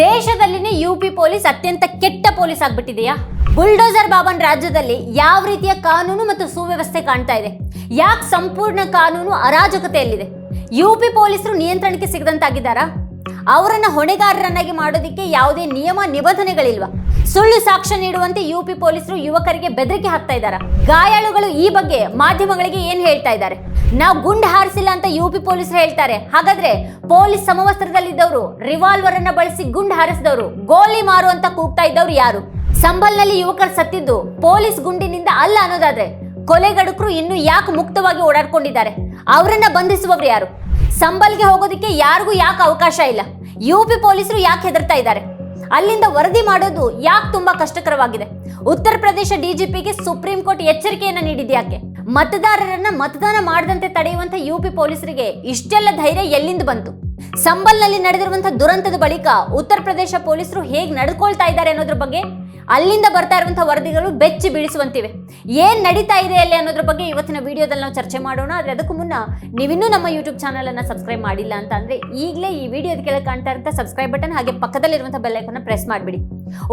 ದೇಶದಲ್ಲಿನೇ U P police ಅತ್ಯಂತ ಕೆಟ್ಟ police ಆಗ್ಬಿಟ್ಟಿದೆಯಾ? Bulldozer Baban ರಾಜ್ಯದಲ್ಲಿ ಯಾವ ರೀತಿಯ ಕಾನೂನು ಮತ್ತು ಸುವ್ಯವಸ್ಥೆ ಕಾಣ್ತಾ ಇದೆ? ಯಾಕೆ ಸಂಪೂರ್ಣ ಕಾನೂನು ಅರಾಜಕತೆಯಲ್ಲಿದೆ? ಯು ಪಿ ಪೊಲೀಸರು ನಿಯಂತ್ರಣಕ್ಕೆ ಸಿಗದಂತಾಗಿದ್ದಾರಾ? ಅವರನ್ನ ಹೊಣೆಗಾರರನ್ನಾಗಿ ಮಾಡೋದಕ್ಕೆ ಯಾವುದೇ ನಿಯಮ ನಿಬಂಧನೆಗಳಿಲ್ವಾ? ಸುಳ್ಳು ಸಾಕ್ಷ್ಯ ನೀಡುವಂತೆ ಯು ಪಿ ಪೊಲೀಸರು ಯುವಕರಿಗೆ ಬೆದರಿಕೆ ಹಾಕ್ತಾ ಇದ್ದಾರಾ? ಗಾಯಾಳುಗಳು ಈ ಬಗ್ಗೆ ಮಾಧ್ಯಮಗಳಿಗೆ ಏನು ಹೇಳ್ತಾ ಇದ್ದಾರೆ? ನಾವು ಗುಂಡು ಹಾರಿಸಿಲ್ಲ ಅಂತ ಯು ಪಿ ಪೊಲೀಸರು ಹೇಳ್ತಾರೆ. ಹಾಗಾದ್ರೆ ಪೊಲೀಸ್ ಸಮವಸ್ತ್ರದಲ್ಲಿದ್ದವರು ರಿವಾಲ್ವರ್ ಅನ್ನ ಬಳಸಿ ಗುಂಡು ಹಾರಿಸಿದವರು, ಗೋಲಿ ಮಾರು ಅಂತ ಕೂಗ್ತಾ ಇದ್ದವ್ರು ಯಾರು? ಸಂಬಲ್ನಲ್ಲಿ ಯುವಕರು ಸತ್ತಿದ್ದು ಪೊಲೀಸ್ ಗುಂಡಿನಿಂದ ಅಲ್ಲ ಅನ್ನೋದಾದ್ರೆ ಕೊಲೆಗಡುಕರು ಇನ್ನು ಯಾಕೆ ಮುಕ್ತವಾಗಿ ಓಡಾಡ್ಕೊಂಡಿದ್ದಾರೆ? ಅವರನ್ನ ಬಂಧಿಸುವವರು ಯಾರು? ಸಂಬಲ್ಗೆ ಹೋಗೋದಕ್ಕೆ ಯಾರಿಗೂ ಯಾಕೆ ಅವಕಾಶ ಇಲ್ಲ? ಯು ಪಿ ಪೊಲೀಸರು ಯಾಕೆ ಹೆದರ್ತಾ ಇದ್ದಾರೆ? ಅಲ್ಲಿಂದ ವರದಿ ಮಾಡೋದು ಯಾಕೆ ತುಂಬಾ ಕಷ್ಟಕರವಾಗಿದೆ? Uttar Pradesh ಡಿಜಿಪಿಗೆ supreme court ಎಚ್ಚರಿಕೆಯನ್ನ ನೀಡಿದ್ಯಾಕೆ? ಮತದಾರರನ್ನ ಮತದಾನ ಮಾಡದಂತೆ ತಡೆಯುವಂತ ಯು ಪಿ ಪೊಲೀಸರಿಗೆ ಇಷ್ಟೆಲ್ಲ ಧೈರ್ಯ ಎಲ್ಲಿಂದ ಬಂತು? ಸಂಬಲ್ನಲ್ಲಿ ನಡೆದಿರುವಂತಹ ದುರಂತದ ಬಳಿಕ ಉತ್ತರ ಪ್ರದೇಶ ಪೊಲೀಸರು ಹೇಗೆ ನಡ್ಕೊಳ್ತಾ ಇದ್ದಾರೆ ಅನ್ನೋದ್ರ ಬಗ್ಗೆ ಅಲ್ಲಿಂದ ಬರ್ತಾ ಇರುವಂಥ ವರದಿಗಳು ಬೆಚ್ಚಿ ಬೀಳಿಸುವಂತಿವೆ. ಏನ್ ನಡೀತಾ ಇದೆ ಅಲ್ಲಿ ಅನ್ನೋದ್ರ ಬಗ್ಗೆ ಇವತ್ತಿನ ವಿಡಿಯೋದಲ್ಲಿ ನಾವು ಚರ್ಚೆ ಮಾಡೋಣ. ಆದರೆ ಅದಕ್ಕೂ ಮುನ್ನ ನೀವಿನ್ನೂ ನಮ್ಮ ಯೂಟ್ಯೂಬ್ ಚಾನಲನ್ನು ಸಬ್ಸ್ಕ್ರೈಬ್ ಮಾಡಿಲ್ಲ ಅಂತ ಅಂದರೆ ಈಗಲೇ ಈ ವಿಡಿಯೋದ ಕೆಳಗೆ ಕಾಣ್ತಾ ಇರುವಂತಹ ಸಬ್ಸ್ಕ್ರೈಬ್ ಬಟನ್ ಹಾಗೆ ಪಕ್ಕದಲ್ಲಿರುವಂಥ ಬೆಲ್ ಐಕನ್ನ ಪ್ರೆಸ್ ಮಾಡಿಬಿಡಿ.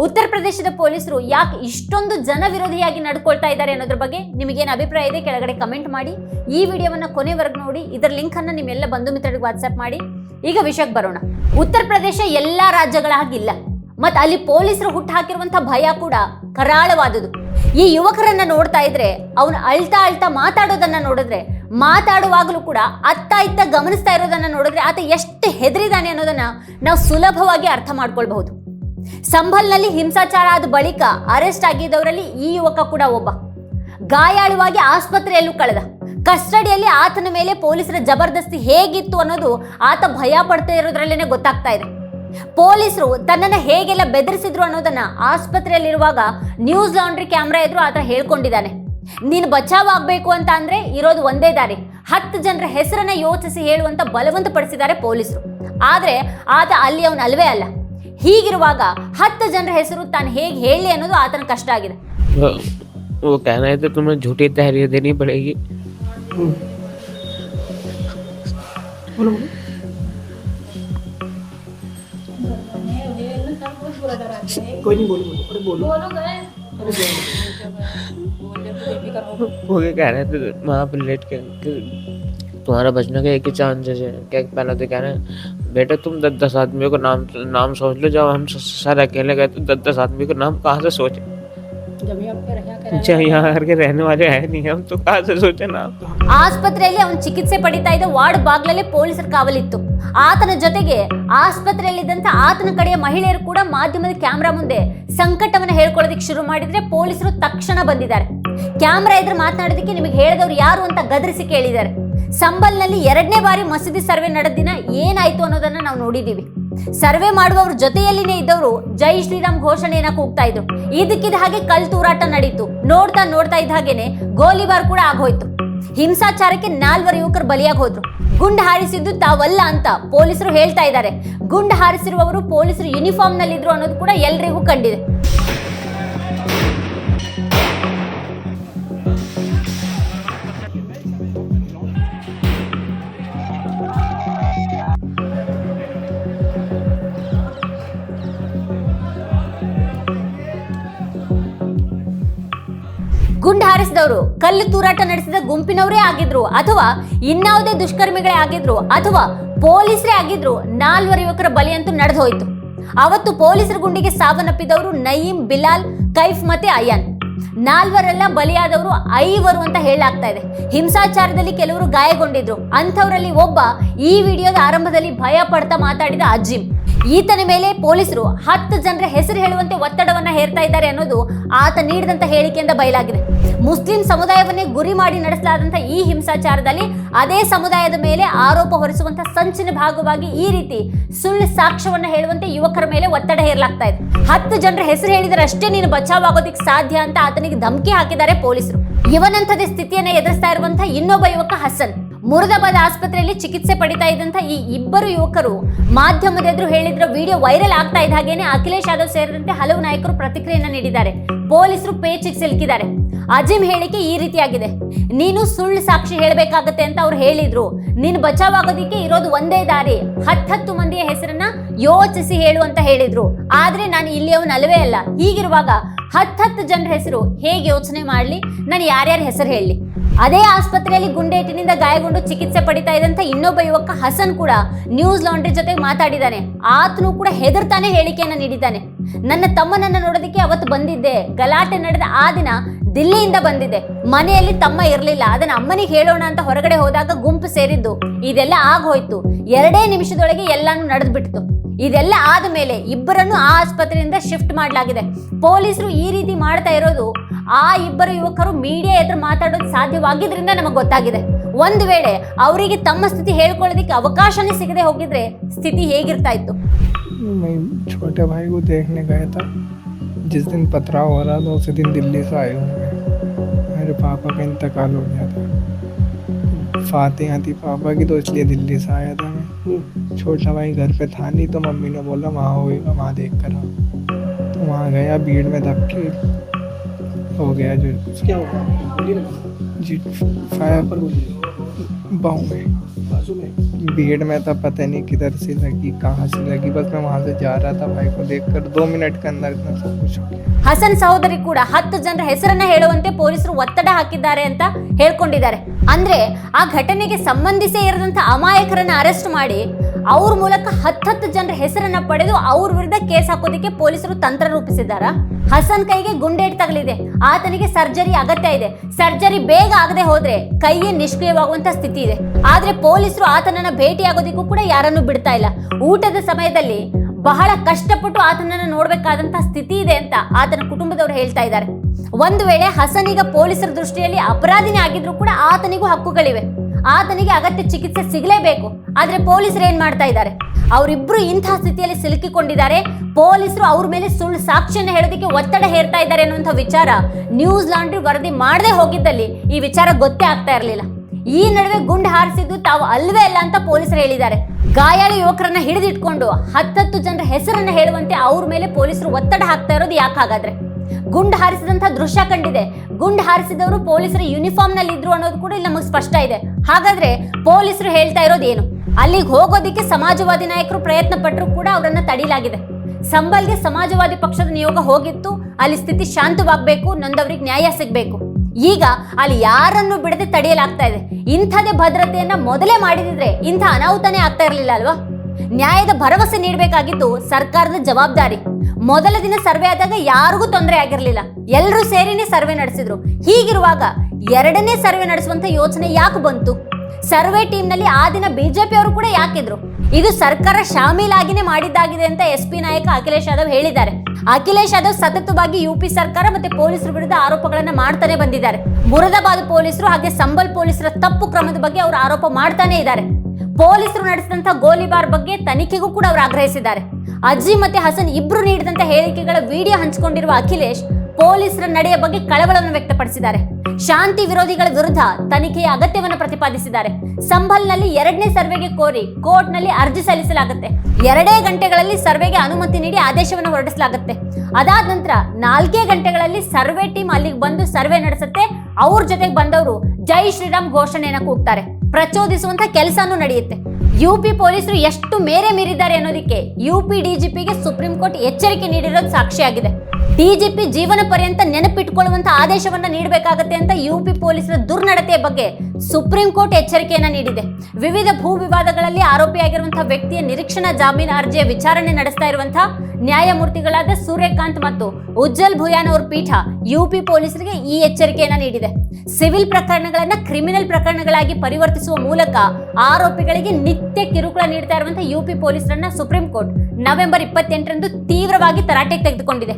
ಉತ್ತರ ಪ್ರದೇಶದ ಪೊಲೀಸರು ಯಾಕೆ ಇಷ್ಟೊಂದು ಜನವಿರೋಧಿಯಾಗಿ ನಡ್ಕೊಳ್ತಾ ಇದ್ದಾರೆ ಅನ್ನೋದ್ರ ಬಗ್ಗೆ ನಿಮಗೇನು ಅಭಿಪ್ರಾಯ ಇದೆ ಕೆಳಗಡೆ ಕಮೆಂಟ್ ಮಾಡಿ. ಈ ವಿಡಿಯೋವನ್ನ ಕೊನೆವರೆಗೂ ನೋಡಿ. ಇದರ ಲಿಂಕ್ ಅನ್ನ ನಿಮ್ಮೆಲ್ಲ ಬಂಧು ಮಿತ್ರರಿಗೆ ವಾಟ್ಸ್ಆಪ್ ಮಾಡಿ. ಈಗ ವಿಷಯಕ್ಕೆ ಬರೋಣ. ಉತ್ತರ ಪ್ರದೇಶ ಎಲ್ಲ ರಾಜ್ಯಗಳ ಹಾಗಿಲ್ಲ. ಮತ್ ಅಲ್ಲಿ ಪೊಲೀಸರು ಹುಟ್ಟು ಹಾಕಿರುವಂತ ಭಯ ಕೂಡ ಕರಾಳವಾದುದು ಈ ಯುವಕರನ್ನ ನೋಡ್ತಾ ಇದ್ರೆ, ಅವನು ಅಳ್ತಾ ಅಳ್ತಾ ಮಾತಾಡೋದನ್ನ ನೋಡಿದ್ರೆ, ಮಾತಾಡುವಾಗಲೂ ಕೂಡ ಅತ್ತ ಇತ್ತ ಗಮನಿಸ್ತಾ ಇರೋದನ್ನ ನೋಡಿದ್ರೆ ಆತ ಎಷ್ಟು ಹೆದರಿದಾನೆ ಅನ್ನೋದನ್ನ ನಾವು ಸುಲಭವಾಗಿ ಅರ್ಥ ಮಾಡ್ಕೊಳ್ಬಹುದು. ಸಂಭಲ್ನಲ್ಲಿ ಹಿಂಸಾಚಾರ ಆದ ಬಳಿಕ ಅರೆಸ್ಟ್ ಆಗಿದ್ದವರಲ್ಲಿ ಈ ಯುವಕ ಕೂಡ ಒಬ್ಬ. ಗಾಯಾಳುವಾಗಿ ಆಸ್ಪತ್ರೆಯಲ್ಲೂ ಕಳೆದ. ಕಸ್ಟಡಿಯಲ್ಲಿ ಆತನ ಮೇಲೆ ಪೊಲೀಸರ ಜಬರ್ದಸ್ತಿ ಹೇಗಿತ್ತು ಅನ್ನೋದು ಆತ ಭಯ ಪಡ್ತಾ ಇರೋದ್ರಲ್ಲೇನೆ ಗೊತ್ತಾಗ್ತಾ ಇದೆ. ಪೊಲೀಸರು ತನ್ನನ್ನ ಹೇಗೆಲ್ಲ ಬೆದರಿಸಿದ್ರು ಅನ್ನೋದನ್ನ ಆಸ್ಪತ್ರೆಯಲ್ಲಿರುವಾಗ ನ್ಯೂಸ್ ಲಾಂಡ್ರಿ ಕ್ಯಾಮ್ರಾ ಎದುರು ಆತ ಹೇಳ್ಕೊಂಡಿದ್ದಾನೆ ನೀನು ಬಚಾವ್ ಆಗ್ಬೇಕು ಅಂತ ಅಂದ್ರೆ ಇರೋದು ಒಂದೇ ದಾರಿ ಹತ್ತು ಜನರ ಹೆಸರನ್ನ ಯೋಚಿಸಿ ಹೇಳುವಂತ ಬಲವಂತಪಡಿಸಿದ್ದಾರೆ ಪೊಲೀಸರು ಆದ್ರೆ ಆತ ಅಲ್ಲಿ ಅವನ ಅಲ್ವೇ ಅಲ್ಲ ಹೀಗಿರುವಾಗ ಹತ್ತು ಜನರ ಹೆಸರು ತಾನು ಹೇಗೆ ಹೇಳಿ ಅನ್ನೋದು ಆತನ ಕಷ್ಟ ಆಗಿದೆ वो वो कहना है तो तुम्हें झूठी तहरीर देनी पड़ेगी कोई नहीं बोलो बोलो अरे बोलो। वो क्या कह रहे थे वहाँ पर लेट के तुम्हारा बचने का एक ही चांसेस है क्या पहले तो कह रहे हैं बेटा तुम दस दस आदमियों का नाम नाम सोच लो जब हम सारे अकेले गए तो दस दस आदमी का नाम कहाँ से सोचे? जब यहाँ पे रहा करा अच्छा यहाँ करके रहने वाले है नहीं हम तो कहाँ से सोचे नाम ಆಸ್ಪತ್ರೆಯಲ್ಲಿ ಅವನು ಚಿಕಿತ್ಸೆ ಪಡಿತಾ ಇದ್ದ ವಾರ್ಡ್ ಬಾಗ್ಲಲ್ಲಿ ಪೊಲೀಸರ ಕಾವಲಿತ್ತು ಆತನ ಜೊತೆಗೆ ಆಸ್ಪತ್ರೆಯಲ್ಲಿದ್ದಂತ ಆತನ ಕಡೆಯ ಮಹಿಳೆಯರು ಕೂಡ ಮಾಧ್ಯಮದ ಕ್ಯಾಮ್ರಾ ಮುಂದೆ ಸಂಕಟವನ್ನ ಹೇಳ್ಕೊಳ್ಳೋದಕ್ಕೆ ಶುರು ಮಾಡಿದ್ರೆ ಪೊಲೀಸರು ತಕ್ಷಣ ಬಂದಿದ್ದಾರೆ ಕ್ಯಾಮ್ರಾ ಎದುರು ಮಾತನಾಡೋದಕ್ಕೆ ನಿಮಗೆ ಹೇಳಿದವರು ಯಾರು ಅಂತ ಗದರಿಸಿ ಕೇಳಿದ್ದಾರೆ ಸಂಬಲ್ನಲ್ಲಿ ಎರಡನೇ ಬಾರಿ ಮಸೀದಿ ಸರ್ವೆ ನಡೆದ ದಿನ ಏನಾಯ್ತು ಅನ್ನೋದನ್ನ ನಾವು ನೋಡಿದೀವಿ ಸರ್ವೆ ಮಾಡುವವ್ರ ಜೊತೆಯಲ್ಲಿನೇ ಇದ್ದವರು ಜೈ ಶ್ರೀರಾಮ್ ಘೋಷಣೆಯನ್ನ ಕೂಗ್ತಾ ಇದ್ರು. ಇದಕ್ಕಿದ ಹಾಗೆ ಕಲ್ ತೂರಾಟ ನಡೀತು. ನೋಡ್ತಾ ನೋಡ್ತಾ ಇದ್ದ ಹಾಗೇನೆ ಗೋಲಿಬಾರ್ ಕೂಡ ಆಗೋಯ್ತು. ಹಿಂಸಾಚಾರಕ್ಕೆ ನಾಲ್ವರು ಯುವಕರು ಬಲಿಯಾಗಿ ಹೋದ್ರು. ಗುಂಡ್ ಹಾರಿಸಿದ್ದು ತಾವಲ್ಲ ಅಂತ ಪೊಲೀಸರು ಹೇಳ್ತಾ ಇದ್ದಾರೆ. ಗುಂಡ್ ಹಾರಿಸಿರುವವರು ಪೊಲೀಸರು ಯೂನಿಫಾರ್ಮ್ ನಲ್ಲಿದ್ರು ಅನ್ನೋದು ಕೂಡ ಎಲ್ರಿಗೂ ಕಂಡಿದೆ. ಗುಂಡು ಹಾರಿಸಿದವರು. ಕಲ್ಲು ತೂರಾಟ ನಡೆಸಿದ ಗುಂಪಿನವರೇ ಆಗಿದ್ರು. ಅಥವಾ ಇನ್ಯಾವುದೇ ದುಷ್ಕರ್ಮಿಗಳೇ ಆಗಿದ್ರು. ಅಥವಾ ಪೊಲೀಸರೇ ಆಗಿದ್ರು. ನಾಲ್ವರು ಯುವಕರ ಬಲಿಯಂತೂ ನಡೆದು ಹೋಯ್ತು. ಅವತ್ತು ಪೊಲೀಸರ ಗುಂಡಿಗೆ ಸಾವನ್ನಪ್ಪಿದವರು ನಯೀಂ, ಬಿಲಾಲ್, ಕೈಫ್ ಮತ್ತೆ ಅಯಾನ್. ನಾಲ್ವರೆಲ್ಲ ಬಲಿಯಾದವರು ಐವರು ಅಂತ ಹೇಳಲಾಗ್ತಾ ಇದೆ. ಹಿಂಸಾಚಾರದಲ್ಲಿ ಕೆಲವರು ಗಾಯಗೊಂಡಿದ್ರು. ಅಂಥವರಲ್ಲಿ ಒಬ್ಬ ಈ ವಿಡಿಯೋದ ಆರಂಭದಲ್ಲಿ ಭಯ ಪಡ್ತಾ ಮಾತಾಡಿದ ಅಜ್ಜಿಮ್ ಈತನ ಮೇಲೆ ಪೊಲೀಸರು ಹತ್ತು ಜನರ ಹೆಸರು ಹೇಳುವಂತೆ ಒತ್ತಡವನ್ನ ಹೇರ್ತಾ ಇದ್ದಾರೆ ಅನ್ನೋದು ಆತ ನೀಡಿದಂತ ಹೇಳಿಕೆಯಿಂದ ಬಯಲಾಗಿದೆ. ಮುಸ್ಲಿಂ ಸಮುದಾಯವನ್ನೇ ಗುರಿ ಮಾಡಿ ನಡೆಸಲಾದಂತಹ ಈ ಹಿಂಸಾಚಾರದಲ್ಲಿ ಅದೇ ಸಮುದಾಯದ ಮೇಲೆ ಆರೋಪ ಹೊರಿಸುವಂತ ಸಂಚಿನ ಭಾಗವಾಗಿ ಈ ರೀತಿ ಸುಳ್ಳು ಸಾಕ್ಷ್ಯವನ್ನ ಹೇಳುವಂತೆ ಯುವಕರ ಮೇಲೆ ಒತ್ತಡ ಹೇರಲಾಗ್ತಾ ಇದೆ. ಹತ್ತು ಜನರ ಹೆಸರು ಹೇಳಿದರೆ ಅಷ್ಟೇ ನೀನು ಬಚಾವ್ ಆಗೋದಿಕ್ ಸಾಧ್ಯ ಅಂತ ಆತನಿಗೆ ಧಮಕಿ ಹಾಕಿದ್ದಾರೆ ಪೊಲೀಸರು. ಇವನಂಥದೇ ಸ್ಥಿತಿಯನ್ನ ಎದುರಿಸ್ತಾ ಇರುವಂತಹ ಇನ್ನೊಬ್ಬ ಯುವಕ ಹಸನ್. ಮುರ್ದಾಬಾದ್ ಆಸ್ಪತ್ರೆಯಲ್ಲಿ ಚಿಕಿತ್ಸೆ ಪಡಿತಾ ಇದ್ದಂಥ ಈ ಇಬ್ಬರು ಯುವಕರು ಮಾಧ್ಯಮದ ಎದುರು ಹೇಳಿದ್ರ, ವಿಡಿಯೋ ವೈರಲ್ ಆಗ್ತಾ ಇದ್ದ ಹಾಗೇನೆ ಅಖಿಲೇಶ್ ಯಾದವ್ ಸೇರಿದಂತೆ ಹಲವು ನಾಯಕರು ಪ್ರತಿಕ್ರಿಯೆಯನ್ನ ನೀಡಿದ್ದಾರೆ. ಪೊಲೀಸರು ಪೇಚಿಗೆ ಸಿಲುಕಿದ್ದಾರೆ. ಅಜಿಮ್ ಹೇಳಿಕೆ ಈ ರೀತಿಯಾಗಿದೆ. ನೀನು ಸುಳ್ಳು ಸಾಕ್ಷಿ ಹೇಳಬೇಕಾಗತ್ತೆ ಅಂತ ಅವ್ರು ಹೇಳಿದ್ರು. ನೀನು ಬಚಾವ್ ಆಗೋದಿಕ್ಕೆ ಇರೋದು ಒಂದೇ ದಾರಿ. ಹತ್ತತ್ತು ಮಂದಿಯ ಹೆಸರನ್ನ ಯೋಚಿಸಿ ಹೇಳು ಅಂತ ಹೇಳಿದ್ರು. ಆದ್ರೆ ನಾನು ಇಲ್ಲಿಯವನಲ್ವೇ ಅಲ್ಲ. ಹೀಗಿರುವಾಗ ಹತ್ತತ್ತು ಹತ್ತು ಜನರ ಹೆಸರು ಹೇಗೆ ಯೋಚನೆ ಮಾಡ್ಲಿ? ನಾನು ಯಾರ್ಯಾರ ಹೆಸರು ಹೇಳಲಿ ಅದೇ ಆಸ್ಪತ್ರೆಯಲ್ಲಿ ಗುಂಡೇಟಿನಿಂದ ಗಾಯಗೊಂಡು ಚಿಕಿತ್ಸೆ ಪಡಿತಾ ಇದ್ದಂತ ಇನ್ನೊಬ್ಬ ಯುವಕ ಹಸನ್ ಕೂಡ ನ್ಯೂಸ್ ಲಾಂಡ್ರಿ ಜೊತೆ ಮಾತಾಡಿದ್ದಾನೆ ಆತನು ಕೂಡ ಹೆದರ್ತಾನೆ ಹೇಳಿಕೆಯನ್ನ ನೀಡಿದ್ದಾನೆ. ನನ್ನ ತಮ್ಮನನ್ನ ನೋಡೋದಕ್ಕೆ ಅವತ್ತು ಬಂದಿದ್ದೆ. ಗಲಾಟೆ ನಡೆದ ಆ ದಿನ ದಿಲ್ಲಿಯಿಂದ ಬಂದಿದ್ದೆ. ಮನೆಯಲ್ಲಿ ತಮ್ಮ ಇರಲಿಲ್ಲ. ಅದನ್ನ ಅಮ್ಮನಿಗೆ ಹೇಳೋಣ ಅಂತ ಹೊರಗಡೆ ಹೋದಾಗ ಗುಂಪು ಸೇರಿದ್ದು. ಇದೆಲ್ಲ ಆಗೋಯ್ತು. ಎರಡೇ ನಿಮಿಷದೊಳಗೆ ಎಲ್ಲಾನು ನಡೆದು ಬಿಡ್ತು ಇದೆಲ್ಲ ಆದ ಮೇಲೆ ಇಬ್ಬರನ್ನು ಆ ಆಸ್ಪತ್ರೆಯಿಂದ ಶಿಫ್ಟ್ ಮಾಡಲಾಗಿದೆ ಪೊಲೀಸರು ಈ ರೀತಿ ಮಾಡ್ತಾ ಇರೋದು ಆ ಇಬ್ಬರು ಯುವಕರು ಮೀಡಿಯಾ ಎದುರು ಮಾತಾಡೋದು ಸಾಧ್ಯವಾಗಿದ್ರಿಂದ ನಮಗೆ ಗೊತ್ತಾಗಿದೆ ಒಂದು ವೇಳೆ ಅವರಿಗೆ ತಮ್ಮ ಸ್ಥಿತಿ ಹೇಳ್ಕೊಳ್ಳೋದಕ್ಕೆ ಅವಕಾಶನೇ ಸಿಗದೆ ಹೋಗಿದ್ರೆ ಸ್ಥಿತಿ ಹೇಗಿರ್ತಾ ಇತ್ತು मैं छोटे भाई को देखने गया था जिस दिन पथराव हो रहा था उसी दिन दिल्ली से आए हूँ मैं मेरे पापा का इंतकाल हो गया था फातिहा थी पापा की तो इसलिए दिल्ली से आया था मैं छोटा भाई घर पे था नहीं तो मम्मी ने बोला वहाँ होएगा वहाँ देख कर आओ तो वहाँ गया भीड़ में धक्के हो गया जो क्या हुआ गोली लगी जी फायर पर गोली बाहू में बाजू में भीड़ में था पता नहीं किधर से लगी कहाँ से लगी बस मैं वहाँ से जा रहा था भाई को देखकर दो मिनट के अंदर इतना सब कुछ हो गया ಹಸನ್ ಸಹೋದರಿ ಕೂಡ ಹತ್ತು ಜನರ ಹೆಸರನ್ನ ಹೇಳುವಂತೆ ಪೊಲೀಸರು ಒತ್ತಡ ಹಾಕಿದ್ದಾರೆ ಅಂತ ಹೇಳ್ಕೊಂಡಿದ್ದಾರೆ ಅಂದ್ರೆ ಆ ಘಟನೆಗೆ ಸಂಬಂಧಿಸೇ ಇರದಂತ ಅಮಾಯಕರನ್ನ ಅರೆಸ್ಟ್ ಮಾಡಿ ಅವ್ರ ಮೂಲಕ ಹತ್ತತ್ತು ಜನರ ಹೆಸರನ್ನ ಪಡೆದು ಅವ್ರ ವಿರುದ್ಧ ಕೇಸ್ ಹಾಕೋದಕ್ಕೆ ಪೊಲೀಸರು ತಂತ್ರ ರೂಪಿಸಿದ್ದಾರ? ಹಸನ್ ಕೈಗೆ ಗುಂಡೇಟ್ ತಗಲಿದೆ. ಆತನಿಗೆ ಸರ್ಜರಿ ಅಗತ್ಯ ಇದೆ. ಸರ್ಜರಿ ಬೇಗ ಆಗದೆ ಹೋದ್ರೆ ಕೈಯೇ ನಿಷ್ಕ್ರಿಯವಾಗುವಂತ ಸ್ಥಿತಿ ಇದೆ. ಆದ್ರೆ ಪೊಲೀಸರು ಆತನನ್ನ ಭೇಟಿಯಾಗೋದಕ್ಕೂ ಕೂಡ ಯಾರನ್ನು ಬಿಡ್ತಾ ಇಲ್ಲ. ಊಟದ ಸಮಯದಲ್ಲಿ ಬಹಳ ಕಷ್ಟಪಟ್ಟು ಆತನನ್ನ ನೋಡ್ಬೇಕಾದಂತ ಸ್ಥಿತಿ ಇದೆ ಅಂತ ಆತನ ಕುಟುಂಬದವರು ಹೇಳ್ತಾ ಇದ್ದಾರೆ. ಒಂದು ವೇಳೆ ಹಸನ್ ಈಗ ಪೊಲೀಸರ ದೃಷ್ಟಿಯಲ್ಲಿ ಅಪರಾಧಿನೇ ಆಗಿದ್ರು ಕೂಡ ಆತನಿಗೂ ಹಕ್ಕುಗಳಿವೆ. ಆತನಿಗೆ ಅಗತ್ಯ ಚಿಕಿತ್ಸೆ ಸಿಗಲೇಬೇಕು. ಆದರೆ ಪೊಲೀಸರು ಏನು ಮಾಡ್ತಾ ಇದ್ದಾರೆ? ಅವರಿಬ್ಬರು ಇಂಥ ಸ್ಥಿತಿಯಲ್ಲಿ ಸಿಲುಕಿಕೊಂಡಿದ್ದಾರೆ. ಪೊಲೀಸರು ಅವ್ರ ಮೇಲೆ ಸುಳ್ಳು ಸಾಕ್ಷಿಯನ್ನು ಹೇಳೋದಕ್ಕೆ ಒತ್ತಡ ಹೇರ್ತಾ ಇದ್ದಾರೆ ಅನ್ನುವಂಥ ವಿಚಾರ ನ್ಯೂಸ್ ಲಾಂಡ್ರಿ ವರದಿ ಮಾಡದೆ ಹೋಗಿದ್ದಲ್ಲಿ ಈ ವಿಚಾರ ಗೊತ್ತೇ ಆಗ್ತಾ ಇರಲಿಲ್ಲ. ಈ ನಡುವೆ ಗುಂಡು ಹಾರಿಸಿದ್ದು ತಾವು ಅಲ್ವೇ ಅಲ್ಲ ಅಂತ ಪೊಲೀಸರು ಹೇಳಿದ್ದಾರೆ. ಗಾಯಾಳು ಯುವಕರನ್ನ ಹಿಡಿದಿಟ್ಕೊಂಡು ಹತ್ತತ್ತು ಜನರ ಹೆಸರನ್ನ ಹೇಳುವಂತೆ ಅವ್ರ ಮೇಲೆ ಪೊಲೀಸರು ಒತ್ತಡ ಹಾಕ್ತಾ ಇರೋದು ಯಾಕೆ ಹಾಗಾದ್ರೆ? ಗುಂಡು ಹಾರಿಸಿದಂತ ದೃಶ್ಯ ಕಂಡಿದೆ. ಗುಂಡು ಹಾರಿಸಿದವರು ಪೊಲೀಸರ ಯೂನಿಫಾರ್ಮ್ನಲ್ಲಿ ಇದ್ರು ಅನ್ನೋದು ಕೂಡ ಇಲ್ಲಿ ನಮಗೆ ಸ್ಪಷ್ಟ ಇದೆ. ಹಾಗಾದ್ರೆ ಪೊಲೀಸರು ಹೇಳ್ತಾ ಇರೋದು ಏನು? ಅಲ್ಲಿಗೆ ಹೋಗೋದಿಕ್ಕೆ ಸಮಾಜವಾದಿ ನಾಯಕರು ಪ್ರಯತ್ನ ಪಟ್ಟರು ಕೂಡ ಅವರನ್ನ ತಡೀಲಾಗಿದೆ. ಸಂಬಲ್ಗೆ ಸಮಾಜವಾದಿ ಪಕ್ಷದ ನಿಯೋಗ ಹೋಗಿತ್ತು, ಅಲ್ಲಿ ಸ್ಥಿತಿ ಶಾಂತವಾಗಬೇಕು, ನೊಂದವರಿಗೆ ನ್ಯಾಯ ಸಿಗಬೇಕು. ಈಗ ಅಲ್ಲಿ ಯಾರನ್ನು ಬಿಡದೆ ತಡೆಯಲಾಗ್ತಾ ಇದೆ. ಇಂಥದೇ ಭದ್ರತೆಯನ್ನ ಮೊದಲೇ ಮಾಡಿದಿದ್ರೆ ಇಂಥ ಅನಾಹುತನೇ ಆಗ್ತಾ ಇರಲಿಲ್ಲ ಅಲ್ವಾ? ನ್ಯಾಯದ ಭರವಸೆ ನೀಡಬೇಕಾಗಿದ್ದು ಸರ್ಕಾರದ ಜವಾಬ್ದಾರಿ. ಮೊದಲ ದಿನ ಸರ್ವೆ ಆದಾಗ ಯಾರಿಗೂ ತೊಂದರೆ ಆಗಿರಲಿಲ್ಲ. ಎಲ್ಲರೂ ಸೇರಿನೇ ಸರ್ವೆ ನಡೆಸಿದ್ರು. ಹೀಗಿರುವಾಗ ಎರಡನೇ ಸರ್ವೆ ನಡೆಸುವಂತ ಯೋಚನೆ ಯಾಕೆ ಬಂತು? ಸರ್ವೆ ಟೀಮ್ನಲ್ಲಿ ಆ ದಿನ ಬಿಜೆಪಿ ಅವರು ಕೂಡ ಯಾಕಿದ್ರು ಇದು ಸರ್ಕಾರ ಶಾಮೀಲಾಗಿನೇ ಮಾಡಿದ್ದಾಗಿದೆ ಅಂತ ಎಸ್ ಪಿ ನಾಯಕ ಅಖಿಲೇಶ್ ಯಾದವ್ ಹೇಳಿದ್ದಾರೆ. ಅಖಿಲೇಶ್ ಯಾದವ್ ಸತತವಾಗಿ ಯುಪಿ ಸರ್ಕಾರ ಮತ್ತೆ ಪೊಲೀಸರ ವಿರುದ್ಧ ಆರೋಪಗಳನ್ನು ಮಾಡ್ತಾನೆ ಬಂದಿದ್ದಾರೆ. ಮುರದಾಬಾದ್ ಪೊಲೀಸರು ಹಾಗೆ ಸಂಬಲ್ ಪೊಲೀಸರ ತಪ್ಪು ಕ್ರಮದ ಬಗ್ಗೆ ಅವರು ಆರೋಪ ಮಾಡ್ತಾನೆ ಇದ್ದಾರೆ. ಪೊಲೀಸರು ನಡೆಸಿದಂತ ಗೋಲಿಬಾರ್ ಬಗ್ಗೆ ತನಿಖೆಗೂ ಕೂಡ ಅವರು ಆಗ್ರಹಿಸಿದ್ದಾರೆ. ಅಜ್ಜಿ ಮತ್ತೆ ಹಸನ್ ಇಬ್ರು ನೀಡಿದಂತ ಹೇಳಿಕೆಗಳ ವಿಡಿಯೋ ಹಂಚಿಕೊಂಡಿರುವ ಅಖಿಲೇಶ್ ಪೊಲೀಸರ ನಡೆಯ ಬಗ್ಗೆ ಕಳವಳವನ್ನು ವ್ಯಕ್ತಪಡಿಸಿದ್ದಾರೆ. ಶಾಂತಿ ವಿರೋಧಿಗಳ ವಿರುದ್ಧ ತನಿಖೆಯ ಅಗತ್ಯವನ್ನು ಪ್ರತಿಪಾದಿಸಿದ್ದಾರೆ. ಸಂಭಲ್ನಲ್ಲಿ ಎರಡನೇ ಸರ್ವೆಗೆ ಕೋರಿ ಕೋರ್ಟ್ನಲ್ಲಿ ಅರ್ಜಿ ಸಲ್ಲಿಸಲಾಗುತ್ತೆ. ಎರಡೇ ಗಂಟೆಗಳಲ್ಲಿ ಸರ್ವೆಗೆ ಅನುಮತಿ ನೀಡಿ ಆದೇಶವನ್ನು ಹೊರಡಿಸಲಾಗುತ್ತೆ. ಅದಾದ ನಂತರ ನಾಲ್ಕೇ ಗಂಟೆಗಳಲ್ಲಿ ಸರ್ವೆ ಟೀಮ್ ಅಲ್ಲಿಗೆ ಬಂದು ಸರ್ವೆ ನಡೆಸುತ್ತೆ. ಅವ್ರ ಜೊತೆಗೆ ಬಂದವರು ಜೈ ಶ್ರೀರಾಮ್ ಘೋಷಣೆಯನ್ನು ಕೂಗ್ತಾರೆ. ಪ್ರಚೋದಿಸುವಂತ ಕೆಲಸನೂ ನಡೆಯುತ್ತೆ. ಯು ಪಿ ಪೊಲೀಸರು ಎಷ್ಟು ಮೇರೆ ಮೀರಿದ್ದಾರೆ ಅನ್ನೋದಕ್ಕೆ ಯು ಯುಪಿ ಡಿಜಿಪಿಗೆ ಸುಪ್ರೀಂ ಕೋರ್ಟ್ ಎಚ್ಚರಿಕೆ ನೀಡಿರೋದು ಸಾಕ್ಷಿಯಾಗಿದೆ. ಡಿಜಿಪಿ ಜೀವನ ಪರ್ಯಂತ ನೆನಪಿಟ್ಕೊಳ್ಳುವಂತ ಆದೇಶವನ್ನ ನೀಡಬೇಕಾಗತ್ತೆ ಅಂತ ಯುಪಿ ಪೊಲೀಸರ ದುರ್ನಡತೆಯ ಬಗ್ಗೆ ಸುಪ್ರೀಂ ಕೋರ್ಟ್ ಎಚ್ಚರಿಕೆಯನ್ನ ನೀಡಿದೆ. ವಿವಿಧ ಭೂ ವಿವಾದಗಳಲ್ಲಿ ಆರೋಪಿಯಾಗಿರುವಂತಹ ವ್ಯಕ್ತಿಯ ನಿರೀಕ್ಷಣಾ ಜಾಮೀನು ಅರ್ಜಿಯ ವಿಚಾರಣೆ ನಡೆಸ್ತಾ ಇರುವಂತಹ ನ್ಯಾಯಮೂರ್ತಿಗಳಾದ ಸೂರ್ಯಕಾಂತ್ ಮತ್ತು ಉಜ್ಜಲ್ ಭುಯಾನ್ ಅವರ ಪೀಠ ಯುಪಿ ಪೊಲೀಸರಿಗೆ ಈ ಎಚ್ಚರಿಕೆಯನ್ನ ನೀಡಿದೆ. ಸಿವಿಲ್ ಪ್ರಕರಣಗಳನ್ನ ಕ್ರಿಮಿನಲ್ ಪ್ರಕರಣಗಳಾಗಿ ಪರಿವರ್ತಿಸುವ ಮೂಲಕ ಆರೋಪಿಗಳಿಗೆ ನಿತ್ಯ ಕಿರುಕುಳ ನೀಡ್ತಾ ಇರುವಂತಹ ಯುಪಿ ಪೊಲೀಸರನ್ನ ಸುಪ್ರೀಂ ಕೋರ್ಟ್ ನವೆಂಬರ್ ಇಪ್ಪತ್ತೆಂಟರಂದು ತೀವ್ರವಾಗಿ ತರಾಟೆಗೆ ತೆಗೆದುಕೊಂಡಿದೆ.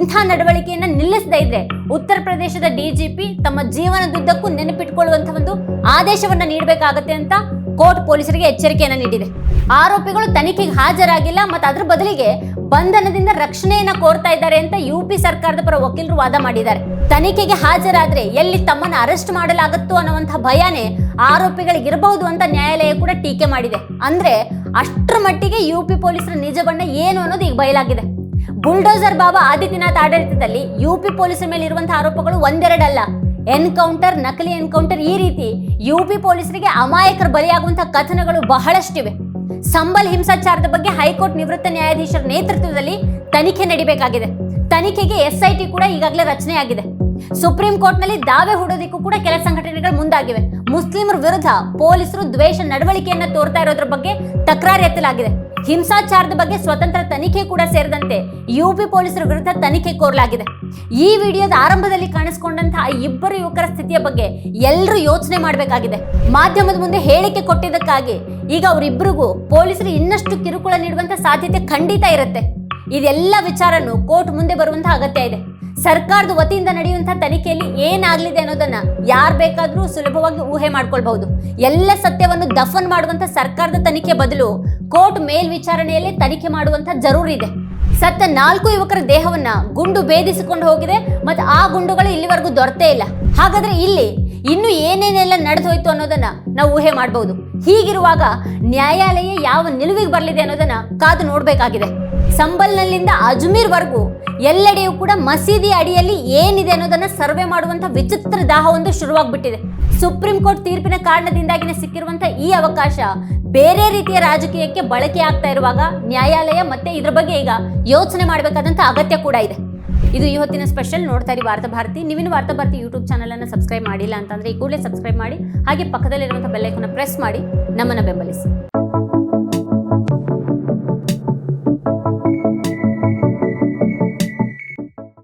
ಇಂಥ ನಡವಳಿಕೆಯನ್ನ ನಿಲ್ಲಿಸದೇ ಇದ್ರೆ ಉತ್ತರ ಪ್ರದೇಶದ ಡಿಜಿಪಿ ತಮ್ಮ ಜೀವನದುದ್ದಕ್ಕೂ ನೆನಪಿಟ್ಕೊಳ್ಳುವಂತಹ ಒಂದು ಆದೇಶವನ್ನ ನೀಡಬೇಕಾಗತ್ತೆ ಅಂತ ಕೋರ್ಟ್ ಪೊಲೀಸರಿಗೆ ಎಚ್ಚರಿಕೆಯನ್ನ ನೀಡಿದೆ. ಆರೋಪಿಗಳು ತನಿಖೆಗೆ ಹಾಜರಾಗಿಲ್ಲ ಮತ್ತು ಅದರ ಬದಲಿಗೆ ಬಂಧನದಿಂದ ರಕ್ಷಣೆಯನ್ನ ಕೋರ್ತಾ ಇದ್ದಾರೆ ಅಂತ ಯು ಪಿ ಸರ್ಕಾರದ ಪರ ವಕೀಲರು ವಾದ ಮಾಡಿದ್ದಾರೆ. ತನಿಖೆಗೆ ಹಾಜರಾದ್ರೆ ಎಲ್ಲಿ ತಮ್ಮನ್ನ ಅರೆಸ್ಟ್ ಮಾಡಲಾಗುತ್ತೋ ಅನ್ನುವಂತಹ ಭಯನೇ ಆರೋಪಿಗಳಿಗೆ ಇರಬಹುದು ಅಂತ ನ್ಯಾಯಾಲಯ ಕೂಡ ಟೀಕೆ ಮಾಡಿದೆ. ಅಂದ್ರೆ ಅಷ್ಟರ ಮಟ್ಟಿಗೆ ಯು ಪಿ ಪೊಲೀಸರ ನಿಜ ಬಣ್ಣ ಏನು ಅನ್ನೋದು ಈಗ ಬಯಲಾಗಿದೆ. ಬುಲ್ಡೋಸರ್ ಬಾಬಾ ಆದಿತ್ಯನಾಥ್ ಆಡಳಿತದಲ್ಲಿ ಯುಪಿ ಪೊಲೀಸರ ಮೇಲೆ ಇರುವಂತಹ ಆರೋಪಗಳು ಒಂದೆರಡಲ್ಲ. ಎನ್ಕೌಂಟರ್, ನಕಲಿ ಎನ್ಕೌಂಟರ್ ಈ ರೀತಿ ಯುಪಿ ಪೊಲೀಸರಿಗೆ ಅಮಾಯಕರು ಬಲಿಯಾಗುವಂತಹ ಕಥನಗಳು ಬಹಳಷ್ಟಿವೆ. ಸಂಬಲ್ ಹಿಂಸಾಚಾರದ ಬಗ್ಗೆ ಹೈಕೋರ್ಟ್ ನಿವೃತ್ತ ನ್ಯಾಯಾಧೀಶರ ನೇತೃತ್ವದಲ್ಲಿ ತನಿಖೆ ನಡಿಬೇಕಾಗಿದೆ. ತನಿಖೆಗೆ ಎಸ್ಐಟಿ ಕೂಡ ಈಗಾಗಲೇ ರಚನೆಯಾಗಿದೆ. ಸುಪ್ರೀಂ ಕೋರ್ಟ್ನಲ್ಲಿ ದಾವೆ ಹೂಡೋದಿಕ್ಕೂ ಕೂಡ ಕೆಲ ಸಂಘಟನೆಗಳು ಮುಂದಾಗಿವೆ. ಮುಸ್ಲಿಮರ ವಿರುದ್ಧ ಪೊಲೀಸರು ದ್ವೇಷ ನಡವಳಿಕೆಯನ್ನ ತೋರ್ತಾ ಇರೋದ್ರ ಬಗ್ಗೆ ತಕರಾರು ಎತ್ತಲಾಗಿದೆ. ಹಿಂಸಾಚಾರದ ಬಗ್ಗೆ ಸ್ವತಂತ್ರ ತನಿಖೆ ಕೂಡ ಸೇರಿದಂತೆ ಯುಪಿ ಪೊಲೀಸರ ವಿರುದ್ಧ ತನಿಖೆ ಕೋರಲಾಗಿದೆ. ಈ ವಿಡಿಯೋದ ಆರಂಭದಲ್ಲಿ ಕಾಣಿಸಿಕೊಂಡಂತಹ ಇಬ್ಬರು ಯುವಕರ ಸ್ಥಿತಿಯ ಬಗ್ಗೆ ಎಲ್ಲರೂ ಯೋಚನೆ ಮಾಡಬೇಕಾಗಿದೆ. ಮಾಧ್ಯಮದ ಮುಂದೆ ಹೇಳಿಕೆ ಕೊಟ್ಟಿದ್ದಕ್ಕಾಗಿ ಈಗ ಅವರಿಬ್ಬರಿಗೂ ಪೊಲೀಸರು ಇನ್ನಷ್ಟು ಕಿರುಕುಳ ನೀಡುವಂತ ಸಾಧ್ಯತೆ ಖಂಡಿತ ಇರುತ್ತೆ. ಇದೆಲ್ಲ ವಿಚಾರನು ಕೋರ್ಟ್ ಮುಂದೆ ಬರುವಂತಹ ಅಗತ್ಯ ಇದೆ. ಸರ್ಕಾರದ ವತಿಯಿಂದ ನಡೆಯುವಂತಹ ತನಿಖೆಯಲ್ಲಿ ಏನಾಗಲಿದೆ ಅನ್ನೋದನ್ನ ಯಾರು ಬೇಕಾದರೂ ಸುಲಭವಾಗಿ ಊಹೆ ಮಾಡ್ಕೊಳ್ಬಹುದು. ಎಲ್ಲ ಸತ್ಯವನ್ನು ದಫನ್ ಮಾಡುವಂತ ಸರ್ಕಾರದ ತನಿಖೆ ಬದಲು ಕೋರ್ಟ್ ಮೇಲ್ವಿಚಾರಣೆಯಲ್ಲಿ ತನಿಖೆ ಮಾಡುವಂತ ಜರೂರಿ ಇದೆ. ಸತ್ತ ನಾಲ್ಕು ಯುವಕರ ದೇಹವನ್ನ ಗುಂಡು ಭೇದಿಸಿಕೊಂಡು ಹೋಗಿದೆ ಮತ್ತೆ ಆ ಗುಂಡುಗಳು ಇಲ್ಲಿವರೆಗೂ ದೊರತೇ ಇಲ್ಲ. ಹಾಗಾದ್ರೆ ಇಲ್ಲಿ ಇನ್ನು ಏನೇನೆಲ್ಲ ನಡೆದೋಯ್ತು ಅನ್ನೋದನ್ನ ನಾವು ಊಹೆ ಮಾಡಬಹುದು. ಹೀಗಿರುವಾಗ ನ್ಯಾಯಾಲಯ ಯಾವ ನಿಲುವಿಗೆ ಬರಲಿದೆ ಅನ್ನೋದನ್ನ ಕಾದು ನೋಡಬೇಕಾಗಿದೆ. ಸಂಬಲ್ನಲ್ಲಿಂದ ಅಜ್ಮೀರ್ವರೆಗೂ ಎಲ್ಲೆಡೆಯೂ ಕೂಡ ಮಸೀದಿ ಅಡಿಯಲ್ಲಿ ಏನಿದೆ ಅನ್ನೋದನ್ನ ಸರ್ವೆ ಮಾಡುವಂತ ವಿಚಿತ್ರ ದಾಹವೊಂದು ಶುರುವಾಗ್ಬಿಟ್ಟಿದೆ. ಸುಪ್ರೀಂ ಕೋರ್ಟ್ ತೀರ್ಪಿನ ಕಾರಣದಿಂದಾಗಿನೇ ಸಿಕ್ಕಿರುವಂತ ಈ ಅವಕಾಶ ಬೇರೆ ರೀತಿಯ ರಾಜಕೀಯಕ್ಕೆ ಬಳಕೆ ಆಗ್ತಾ ಇರುವಾಗ ನ್ಯಾಯಾಲಯ ಮತ್ತೆ ಇದ್ರ ಬಗ್ಗೆ ಈಗ ಯೋಚನೆ ಮಾಡಬೇಕಾದಂತ ಅಗತ್ಯ ಕೂಡ ಇದೆ. ಇದು ಈ ಹೊತ್ತಿನ ಸ್ಪೆಷಲ್ ನೋಡ್ತಾ ಇರಿ ವಾರ್ತಾ ಭಾರತಿ. ನೀವಿನ ವಾರ್ತಾ ಭಾರತಿ ಯೂಟ್ಯೂಬ್ ಚಾನಲ್ ಅನ್ನು ಸಬ್ಸ್ಕ್ರೈಬ್ ಮಾಡಿಲ್ಲ ಅಂತಂದ್ರೆ ಈ ಕೂಡಲೇ ಸಬ್ಸ್ಕ್ರೈಬ್ ಮಾಡಿ ಹಾಗೆ ಪಕ್ಕದಲ್ಲಿರುವಂತಹ ಬೆಲ್ಲೈಕನ್ನ ಪ್ರೆಸ್ ಮಾಡಿ ನಮ್ಮನ್ನು ಬೆಂಬಲಿಸಿ.